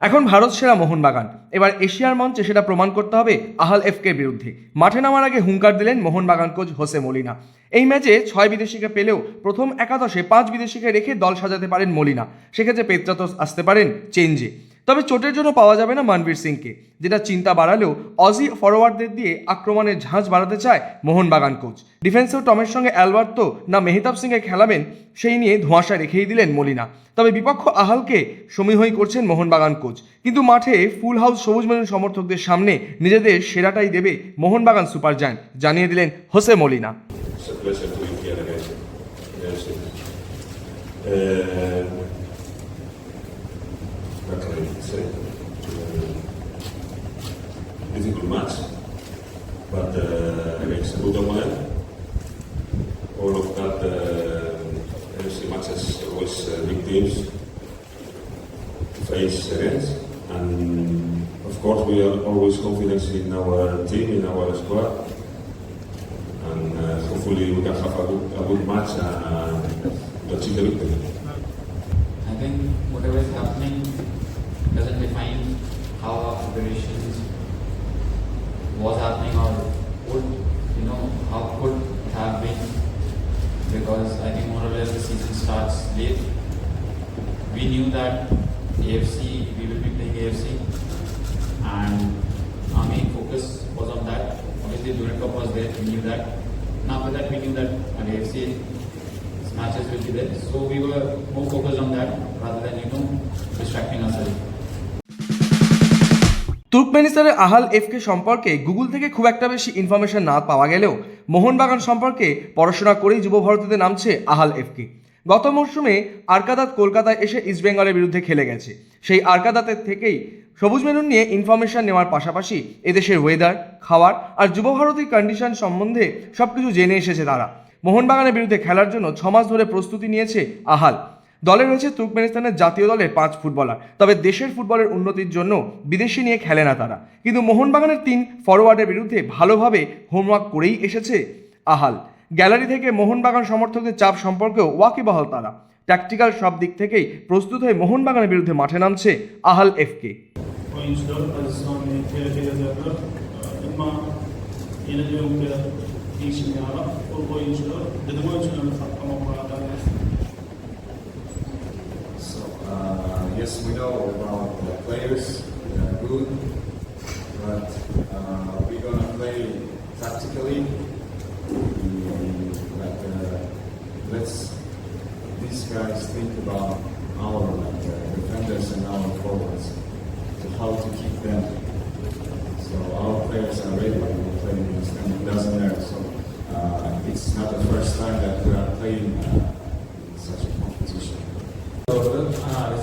এখন ভারত সেরা মোহনবাগান। এবার এশিয়ার মঞ্চে সেটা প্রমাণ করতে হবে আহাল এফকে বিরুদ্ধে। মাঠে নামার আগে হুঙ্কার দিলেন মোহনবাগান কোচ হোসে মলিনা। এই ম্যাচে ছয় বিদেশিকে পেলেও প্রথম একাদশে পাঁচ বিদেশিকে রেখে দল সাজাতে পারেন মলিনা। সেক্ষেত্রে পেত্রাতস আসতে পারেন চেঞ্জে। তবে চোটের জন্য পাওয়া যাবে না মানবীর সিংকে, যেটা চিন্তা বাড়ালেও অজি ফরোয়ার্ডদের দিয়ে আক্রমণের ঝাঁজ বাড়াতে চায় মোহনবাগান কোচ ডিফেন্সেও টমের সঙ্গে অ্যালবার্তো না মেহতাব সিংকে খেলাবেন, সেই নিয়ে ধোঁয়াশা রেখেই দিলেন মলিনা। তবে বিপক্ষ আহালকে সমীহই করছেন মোহনবাগান কোচ কিন্তু মাঠে ফুল হাউস সবুজ মেরুন সমর্থকদের সামনে নিজেদের সেরাটাই দেবে মোহনবাগান সুপার জায়ান্ট জানিয়ে দিলেন Jose Molina. It's Uh, what can I say? Uh, difficult match, but uh, good opponent. All of that, uh, NFC matches always uh, big teams face against, and of course we are always confident in our team, in our squad and uh, hopefully we can have a good, a good match and uh, achieve the victory. I think whatever is happening doesn't define how our preparations was happening or would, you know, how could it have been. Because I think more or less the season starts late. We knew that AFC, we will be playing AFC, and our main focus was on that. Obviously, Durant Cup was there, we knew that. And after that, we knew that our AFC matches will be there. So we were more focused on that rather than, you know, distracting ourselves. তুর্কমেনিস্তানের Ahal FK সম্পর্কে Google থেকে খুব একটা বেশি information না পাওয়া গেলেও মোহনবাগান সম্পর্কে পড়াশোনা করেই যুব ভারতীতে নামছে আহাল এফকে। গত মরশুমে আরকাদাত কলকাতায় এসে ইস্টবেঙ্গলের বিরুদ্ধে খেলে গেছে। সেই আরকাদাতের থেকেই সবুজ মেনুন নিয়ে ইনফরমেশন নেওয়ার পাশাপাশি এদেশের ওয়েদার খাওয়ার আর যুব ভারতীর কন্ডিশন সম্বন্ধে সব কিছু জেনে এসেছে তারা। মোহনবাগানের বিরুদ্ধে খেলার জন্য ছমাস ধরে প্রস্তুতি নিয়েছে আহাল। দলে রয়েছে তুর্কমেনিস্তানের জাতীয় দলের পাঁচ ফুটবলার। তবে দেশের ফুটবলের উন্নতির জন্য বিদেশি নিয়ে খেলে না তারা। কিন্তু মোহনবাগানের তিন ফরওয়ার্ডের বিরুদ্ধে ভালোভাবে হোমওয়ার্ক করেই এসেছে আহাল। গ্যালারি থেকে মোহনবাগান সমর্থকদের চাপ সম্পর্কেও ওয়াকিবহাল তারা। ট্যাকটিক্যাল সব দিক থেকেই প্রস্তুত হয়ে মোহনবাগানের বিরুদ্ধে মাঠে নামছে আহাল এফকে। TRT'de yapıyor. Ama yine diyorum ki değişim yana o oyuncular uh, yes, we know about the players, they are good, but uh, we're gonna play tactically. We- uh, let's these guys think about our like, uh, defenders and our forwards, to how to keep them. So our players are ready to play against them. It doesn't matter. So uh, it's not the first time that we are playing uh,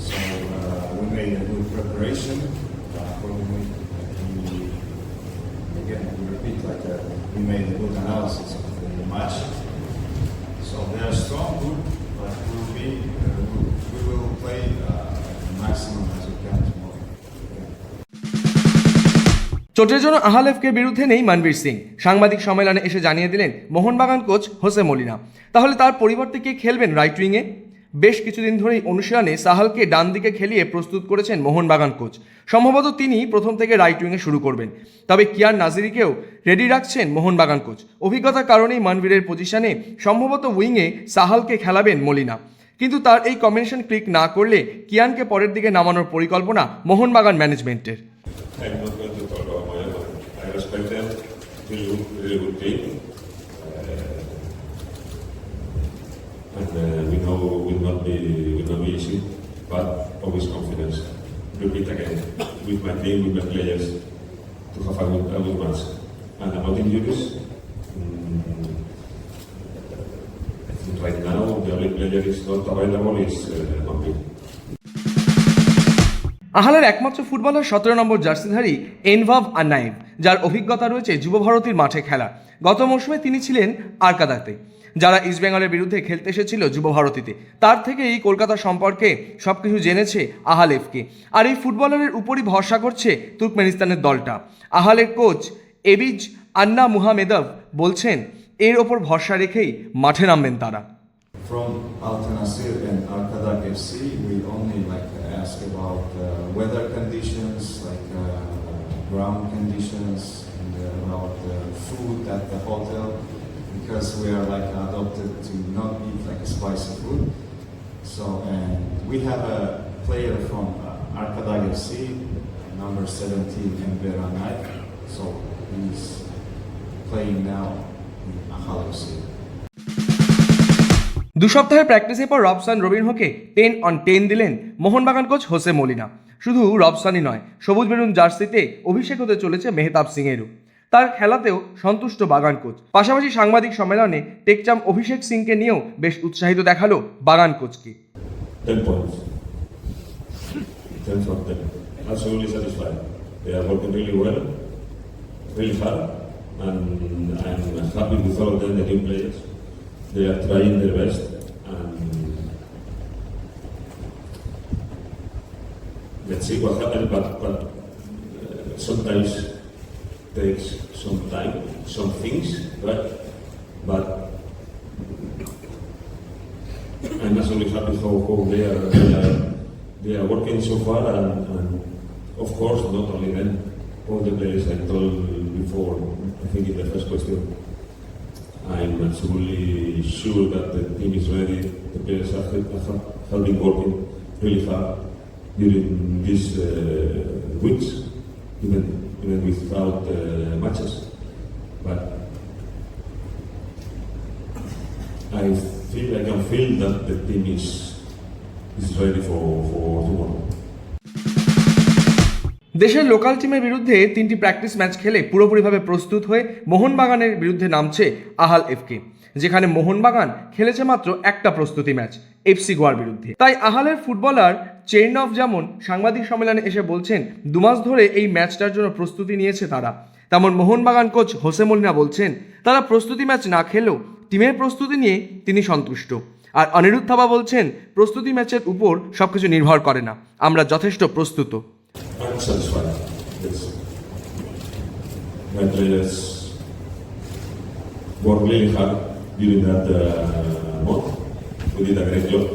So uh, we made a good preparation. Uh, for probably we, again we repeat like uh, we made a good analysis of the match. So they are strong, good, but we will be uh, we will play uh, the maximum as we can tomorrow. চোটের জন্য আহাল এফকের বিরুদ্ধে নেই মানবীর সিং সাংবাদিক সম্মেলনে এসে জানিয়ে দিলেন Mohun Bagan coach Jose Molina তাহলে তার পরিবর্তে কে খেলবেন রাইট উইংয়ে বেশ কিছুদিন ধরেই অনুশীলনে সাহালকে ডান দিকে খেলিয়ে প্রস্তুত করেছেন মোহনবাগান কোচ। সম্ভবত তিনি প্রথম থেকে রাইট উইংয়ে শুরু করবেন। তবে কিয়ার নাজিরিকেও রেডি রাখছেন মোহনবাগান কোচ। অভিজ্ঞতার কারণেই মানবীরের পজিশনে সম্ভবত উইংয়ে সাহালকে খেলাবেন মলিনা। কিন্তু তার এই কম্বিনেশন ক্লিক না করলে কিয়ানকে পরের দিকে নামানোর পরিকল্পনা মোহনবাগান ম্যানেজমেন্টের. And uh, we know will not be will not be easy. but always confidence. Repeat again with my team, with my players, to have a good, a good match. And about injuries, mm, I think right now the only player is not available is uh, Mampin. আহালের একমাত্র footballer সতেরো নম্বর জার্সিধারী এনভাভ আন্নায়েভ যার অভিজ্ঞতা রয়েছে যুব ভারতীর মাঠে খেলা গত মৌসুমে তিনি ছিলেন আরকাদাতে যারা ইস্টবেঙ্গলের বিরুদ্ধে খেলতে এসেছিল যুব ভারতীতে। তার থেকে এই কলকাতা সম্পর্কে সব কিছু জেনেছে আহালেফকে। আর এই ফুটবলারের উপরই ভরসা করছে তুর্কমেনিস্তানের দলটা। আহালের কোচ এবিজ আন্না মুহামেদভ বলছেন এর ওপর ভরসা রেখেই মাঠে নামবেন তারা। From and FC, we only like ask about uh, weather conditions, like uh, ground conditions, and uh, about uh, food at the hotel, because we are like adopted to not eat like spicy food. So, and we have a player from uh, Arkadak FC, number 17, Ember Anay. So he's playing now in Ahal FC. দু সপ্তাহের প্র্যাকটিসের পর Robson Robinho ten on ten দিলেন Mohun Bagan coach Jose Molina শুধু রবসানই নয় সবুজ বেরুন জার্সিতে অভিষেক হতে চলেছে মেহতাব সিংয়েরও তার খেলাতেও সন্তুষ্ট বাগান কোচ। পাশাপাশি সাংবাদিক সম্মেলনে টেকচাম অভিষেক সিংকে নিয়েও বেশ উৎসাহিত দেখাল বাগান কোচকে। Let's see what happens, but, but uh, sometimes takes some time, some things, right? But I'm absolutely happy how, how they are they are they are working so far and, and of course not only them, all the players I told before, I think in the first question. I'm absolutely sure that the team is ready. The players have, have, have been working really hard during these uh, weeks, even, even without uh, matches. But I feel I can feel that the team is is ready for, for tomorrow. দেশের local টিমের বিরুদ্ধে তিনটি practice match খেলে পুরোপুরিভাবে প্রস্তুত হয়ে মোহনবাগানের বিরুদ্ধে নামছে আহাল এফকে যেখানে মোহনবাগান খেলেছে মাত্র একটা প্রস্তুতি ম্যাচ এফসি গোয়ার বিরুদ্ধে। তাই আহালের ফুটবলার চেইনভ যেমন সাংবাদিক সম্মেলনে এসে বলছেন, দুমাস ধরে এই ম্যাচটার জন্য প্রস্তুতি নিয়েছে তারা। তেমন মোহনবাগান কোচ হোসে মলিনা বলছেন, তারা প্রস্তুতি ম্যাচ না খেলেও টিমের প্রস্তুতি নিয়ে তিনি সন্তুষ্ট। আর অনিরুদ্ধ থাবা বলছেন, প্রস্তুতি ম্যাচের উপর সবকিছু নির্ভর করে না, আমরা যথেষ্ট প্রস্তুত। I'm satisfied. Yes. My players worked really hard during that uh, month. We did a great job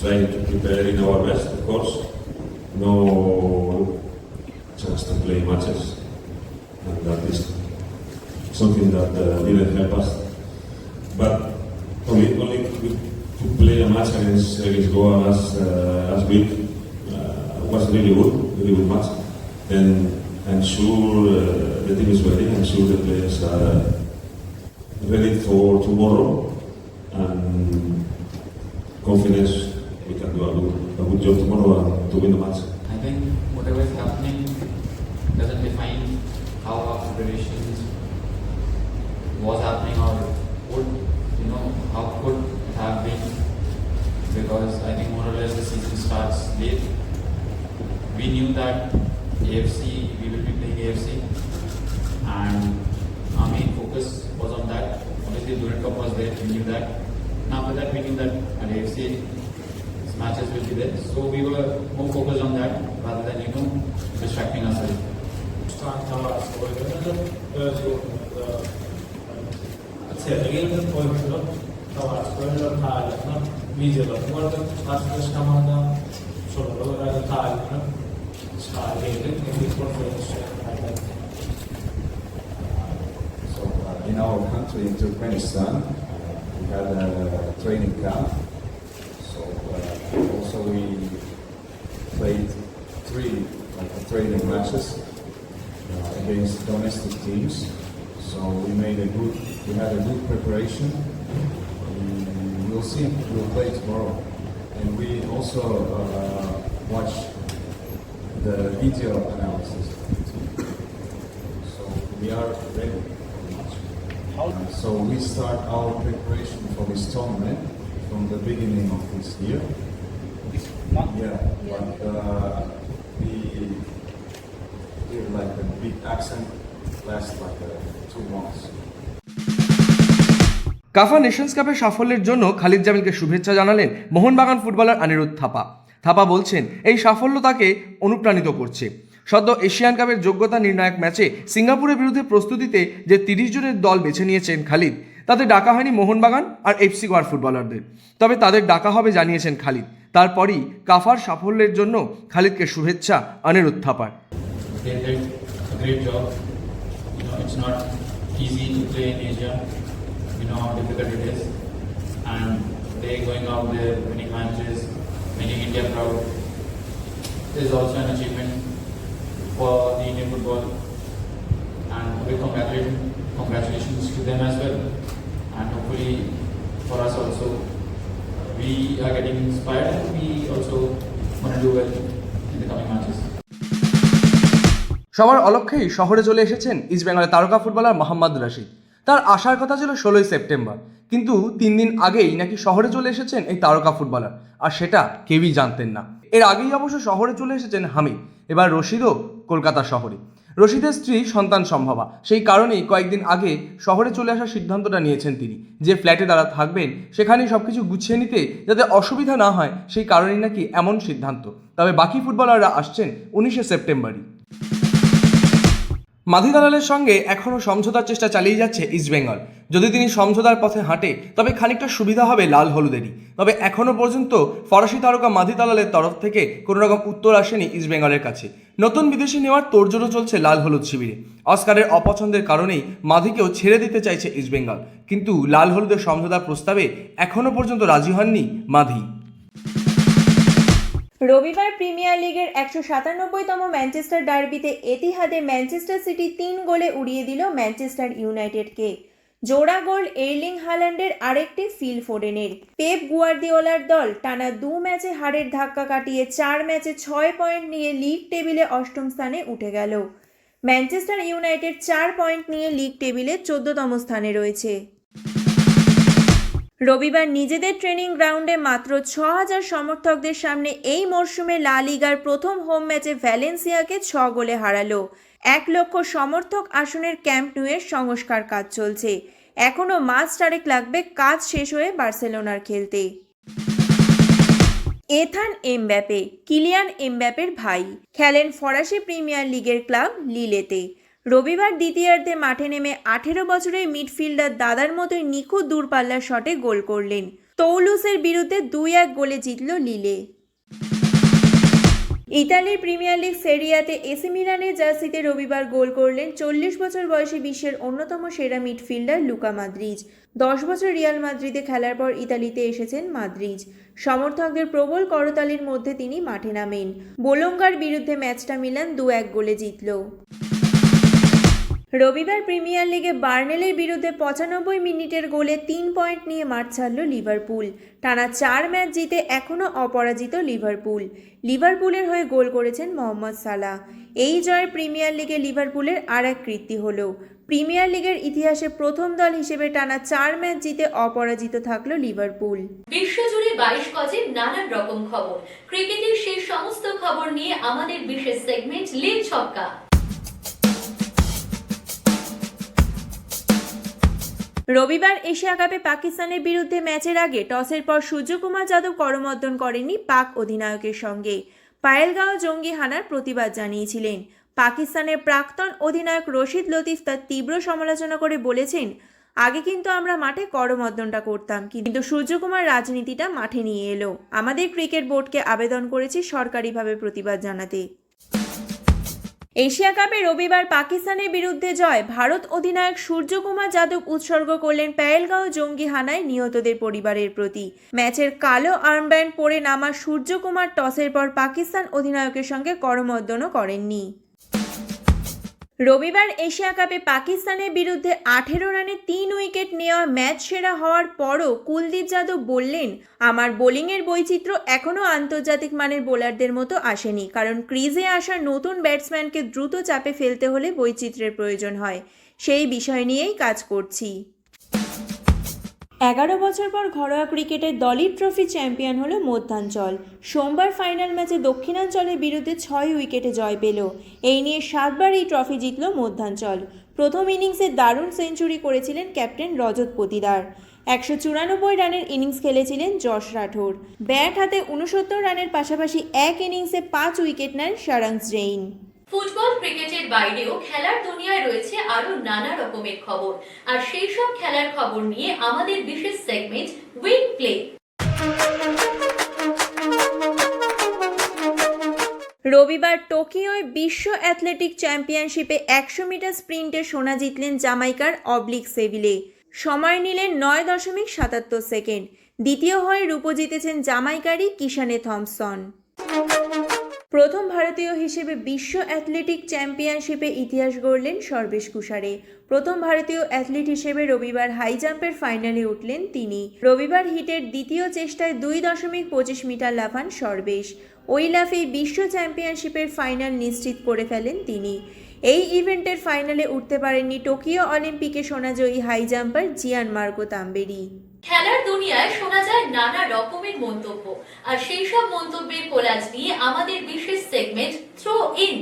trying to prepare in our best, of course. No chance to play matches, and that is something that uh, didn't help us. But only, only to play a match against, against Goa last, uh, week uh, was really good, really good. And I'm sure uh, the team is ready. I'm sure the players are uh, ready for tomorrow. And confidence we can do a good, a good job tomorrow and to win the match. I think whatever is happening doesn't define how our preparations was happening or would, you know, how could have been. Because I think more or less the season starts late. We knew that AFC, we will be playing AFC, and our main focus was on that. Obviously, Durant Cup was there, we knew that. And after that, we knew that at AFC, matches will be there. So we were more focused on that rather than, you know, distracting ourselves. Stan Tavares oynadı. Özgürlüğünde sevgili oyuncu Tavares oynadı tarihini So uh, in our country, in Turkmenistan, we had a training camp. So uh, also we played three like training matches uh, against domestic teams. So we made a good, we had a good preparation. We will see. We'll play tomorrow. And and we also uh, watch the video analysis. So we are ready. Uh, so we start our preparation for this tournament from the beginning of this year. Yeah, but uh, we give like a big accent last like uh, two months. CAFA nations কাপের সাফল্যের জন্য খালিদ জামিলকে শুভেচ্ছা জানালেন Mohun Bagan footballer Aniruddha Thapa Thapa বলছেন এই সাফল্য তাকে অনুপ্রাণিত করছে। সদ্য এশিয়ান কাপের যোগ্যতা নির্ণায়ক ম্যাচে সিঙ্গাপুরের বিরুদ্ধে প্রস্তুতিতে যে তিরিশ জনের দল বেছে নিয়েছেন খালিদ তাতে ডাকা হয়নি মোহনবাগান আর এফসি গোয়ার ফুটবলারদের। তবে তাদের ডাকা হবে জানিয়েছেন খালিদ। তারপরই কাফার সাফল্যের জন্য খালিদকে শুভেচ্ছা Aniruddha Thapar. Going out there, matches, making India proud. is also an achievement for the Indian football. And we congratulate, congratulations to them as well. And hopefully for us also, we are getting inspired and we also want to do well in the coming matches. সবার অলক্ষ্যেই শহরে চলে এসেছেন ইস্টবেঙ্গলের তারকা footballer Mohammad Rashid তার আসার কথা ছিল ষোলোই সেপ্টেম্বর। কিন্তু তিন দিন আগেই নাকি শহরে চলে এসেছেন এই তারকা ফুটবলার। আর সেটা কেউই জানতেন না। এর আগেই অবশ্য শহরে চলে এসেছেন হামিদ। এবার রশিদও কলকাতা শহরে। রশিদের স্ত্রী সন্তান সম্ভবা। সেই কারণেই কয়েকদিন আগে শহরে চলে আসার সিদ্ধান্তটা নিয়েছেন তিনি। যে ফ্ল্যাটে তারা থাকবেন, সেখানেই সব কিছু গুছিয়ে নিতে যাতে অসুবিধা না হয়, সেই কারণেই নাকি এমন সিদ্ধান্ত। তবে বাকি ফুটবলাররা আসছেন উনিশে সেপ্টেম্বরই। মাধি দালালের সঙ্গে এখনও সমঝোতার চেষ্টা চালিয়ে যাচ্ছে ইস্টবেঙ্গল যদি তিনি সমঝোতার পথে হাঁটে, তবে খানিকটা সুবিধা হবে লাল হলুদেরই। তবে এখনও পর্যন্ত ফরাসি তারকা মাধি দালালের তরফ থেকে কোনো রকম উত্তর আসেনি ইস্টবেঙ্গলের কাছে। নতুন বিদেশি নেওয়ার তোড়জোড়ো চলছে লাল হলুদ শিবিরে। অস্কারের অপছন্দের কারণেই মাধিকেও ছেড়ে দিতে চাইছে ইস্টবেঙ্গল কিন্তু লাল হলুদের সমঝোতার প্রস্তাবে এখনও পর্যন্ত রাজি হননি মাধি রবিবার প্রিমিয়ার লিগের একশো সাতানব্বইতম ম্যানচেস্টার ডার্বিতে এতিহাদে ম্যানচেস্টার সিটি তিন গোলে উড়িয়ে দিল ম্যানচেস্টার ইউনাইটেডকে। জোড়া গোল এর্লিং হাল্যান্ডের আরেকটি ফিল ফোডেনের পেপ গুয়ার্দিওলার দল টানা দু ম্যাচে হারের ধাক্কা কাটিয়ে চার ম্যাচে ছয় পয়েন্ট নিয়ে লিগ টেবিলে অষ্টম স্থানে উঠে গেল। ম্যানচেস্টার ইউনাইটেড চার পয়েন্ট নিয়ে লিগ টেবিলে চোদ্দতম স্থানে রয়েছে। রবিবার নিজেদের ট্রেনিং গ্রাউন্ডে মাত্র ছ হাজার সমর্থকদের সামনে এই মরশুমে লা লিগার প্রথম হোম ম্যাচে ভ্যালেন্সিয়াকে ছ গোলে হারালো। এক লক্ষ সমর্থক আসনের ক্যাম্প নুয়ের সংস্কার কাজ চলছে। এখনও মাস চারেক লাগবে কাজ শেষ হয়ে বার্সেলোনার খেলতে। এথান এমব্যাপে, কিলিয়ান এমব্যাপের ভাই, খেলেন ফরাসি প্রিমিয়ার লিগের ক্লাব লিলেতে। রবিবার দ্বিতীয়ার্ধে মাঠে নেমে আঠেরো বছরের মিডফিল্ডার দাদার মতোই নিখুঁত দূরপাল্লার শটে গোল করলেন। তৌলুসের বিরুদ্ধে দুই এক গোলে জিতল লিলে। ইতালির প্রিমিয়ার লিগ সেরিয়াতে এসি মিলানের জার্সিতে রবিবার গোল করলেন চল্লিশ বছর বয়সী বিশ্বের অন্যতম সেরা মিডফিল্ডার লুকা মাদ্রিজ দশ বছর রিয়াল মাদ্রিদে খেলার পর ইতালিতে এসেছেন মাদ্রিজ সমর্থকদের প্রবল করতালির মধ্যে তিনি মাঠে নামেন। বোলঙ্গার বিরুদ্ধে ম্যাচটা মিলান দু এক গোলে জিতল। রবিবার প্রিমিয়ার লিগে বার্নেলের বিরুদ্ধে পঁচানব্বই মিনিটের গোলে তিন পয়েন্ট নিয়ে মাঠ ছাড়ল লিভারপুল। টানা চার ম্যাচ জিতে এখনও অপরাজিত লিভারপুল। লিভারপুলের হয়ে গোল করেছেন মোহাম্মদ সালাহ। এই জয়ের প্রিমিয়ার লিগে লিভারপুলের আর এক কীর্তি হল। প্রিমিয়ার লিগের ইতিহাসে প্রথম দল হিসেবে টানা চার ম্যাচ জিতে অপরাজিত থাকল লিভারপুল। বিশ্বজুড়ে বাইশ গজে নানান রকম খবর। ক্রিকেটের সেই সমস্ত খবর নিয়ে আমাদের বিশেষ সেগমেন্ট লিগ ছক্কা। রবিবার এশিয়া কাপে পাকিস্তানের বিরুদ্ধে ম্যাচের আগে টসের পর সূর্যকুমার যাদব করমর্দন করেননি পাক অধিনায়কের সঙ্গে। পায়েলগাঁও জঙ্গি হানার প্রতিবাদ জানিয়েছিলেন। পাকিস্তানের প্রাক্তন অধিনায়ক রশিদ লতিফ তার তীব্র সমালোচনা করে বলেছেন, আগে কিন্তু আমরা মাঠে করমর্দনটা করতাম, কিন্তু সূর্যকুমার রাজনীতিটা মাঠে নিয়ে এলো। আমাদের ক্রিকেট বোর্ডকে আবেদন করেছি সরকারিভাবে প্রতিবাদ জানাতে। এশিয়া কাপে রবিবার পাকিস্তানের বিরুদ্ধে জয়। ভারত অধিনায়ক সূর্যকুমার যাদব উৎসর্গ করলেন প্যায়েলগাঁও জঙ্গি হানায় নিহতদের পরিবারের প্রতি। ম্যাচের কালো আর্মব্যান্ড পরে নামা সূর্যকুমার টসের পর পাকিস্তান অধিনায়কের সঙ্গে করমর্দনও করেননি। রবিবার এশিয়া কাপে পাকিস্তানের বিরুদ্ধে আঠেরো রানে তিন উইকেট নেওয়া ম্যাচ সেরা হওয়ার পরও কুলদীপ যাদব বললেন, আমার বোলিংয়ের বৈচিত্র্য এখনও আন্তর্জাতিক মানের বোলারদের মতো আসেনি, কারণ ক্রিজে আসা নতুন ব্যাটসম্যানকে দ্রুত চাপে ফেলতে হলে বৈচিত্র্যের প্রয়োজন হয়। সেই বিষয় নিয়েই কাজ করছি। এগারো বছর পর ঘরোয়া ক্রিকেটের দলিত ট্রফি চ্যাম্পিয়ন হলো মধ্যাঞ্চল। সোমবার ফাইনাল ম্যাচে দক্ষিণাঞ্চলের বিরুদ্ধে ছয় উইকেটে জয় পেল। এই নিয়ে সাতবার এই ট্রফি জিতল মধ্যাঞ্চল। প্রথম ইনিংসে দারুণ সেঞ্চুরি করেছিলেন ক্যাপ্টেন রজত পতিদার। একশো চুরানব্বই রানের ইনিংস খেলেছিলেন যশ রাঠোর। ব্যাট হাতে উনসত্তর রানের পাশাপাশি এক ইনিংসে পাঁচ উইকেট নেন সারাংস জেইন ফুটবল, ক্রিকেটের বাইরেও খেলার দুনিয়ায় রয়েছে আরও নানা রকমের খবর। আর সেই সব খেলার খবর নিয়ে আমাদের বিশেষ সেগমেন্ট উইং প্লে রবিবার টোকিওয় বিশ্ব অ্যাথলেটিক চ্যাম্পিয়নশিপে একশো মিটার স্প্রিন্টে সোনা জিতলেন জামাইকার অবলিক সেভিলে। সময় নিলেন নয় দশমিক সাতাত্তর সেকেন্ড। দ্বিতীয় হয়ে রূপো জিতেছেন জামাইকারই কিষানে থমসন। প্রথম ভারতীয় হিসেবে বিশ্ব অ্যাথলেটিক চ্যাম্পিয়নশিপে ইতিহাস গড়লেন সর্বেশ কুষারে। প্রথম ভারতীয় অ্যাথলিট হিসেবে রবিবার হাই জাম্পের ফাইনালে উঠলেন তিনি। রবিবার হিটের দ্বিতীয় চেষ্টায় দুই দশমিক পঁচিশ মিটার লাফান সর্বেশ। ওই লাফেই বিশ্ব চ্যাম্পিয়নশিপের ফাইনাল নিশ্চিত করে ফেলেন তিনি। এই ইভেন্টের ফাইনালে উঠতে পারেননি টোকিও অলিম্পিকে সোনাজয়ী হাই জাম্পার জিয়ান মার্কো তাম্বেরি। খেলার দুনিয়ায় শোনা যায় নানা রকমের মন্তব্য। আর সেই সব মন্তব্যের কোলাজ নিয়ে আমাদের বিশেষ সেগমেন্ট থ্রো ইন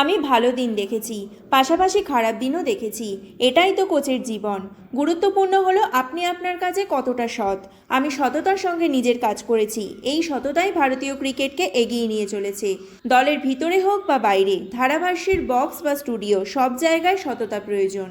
আমি ভালো দিন দেখেছি, পাশাপাশি খারাপ দিনও দেখেছি। এটাই তো কোচের জীবন। গুরুত্বপূর্ণ হলো আপনি আপনার কাজে কতটা সৎ। আমি সততার সঙ্গে নিজের কাজ করেছি। এই সততাই ভারতীয় ক্রিকেটকে এগিয়ে নিয়ে চলেছে। দলের ভিতরে হোক বা বাইরে, ধারাভাষ্যের বক্স বা স্টুডিও, সব জায়গায় সততা প্রয়োজন।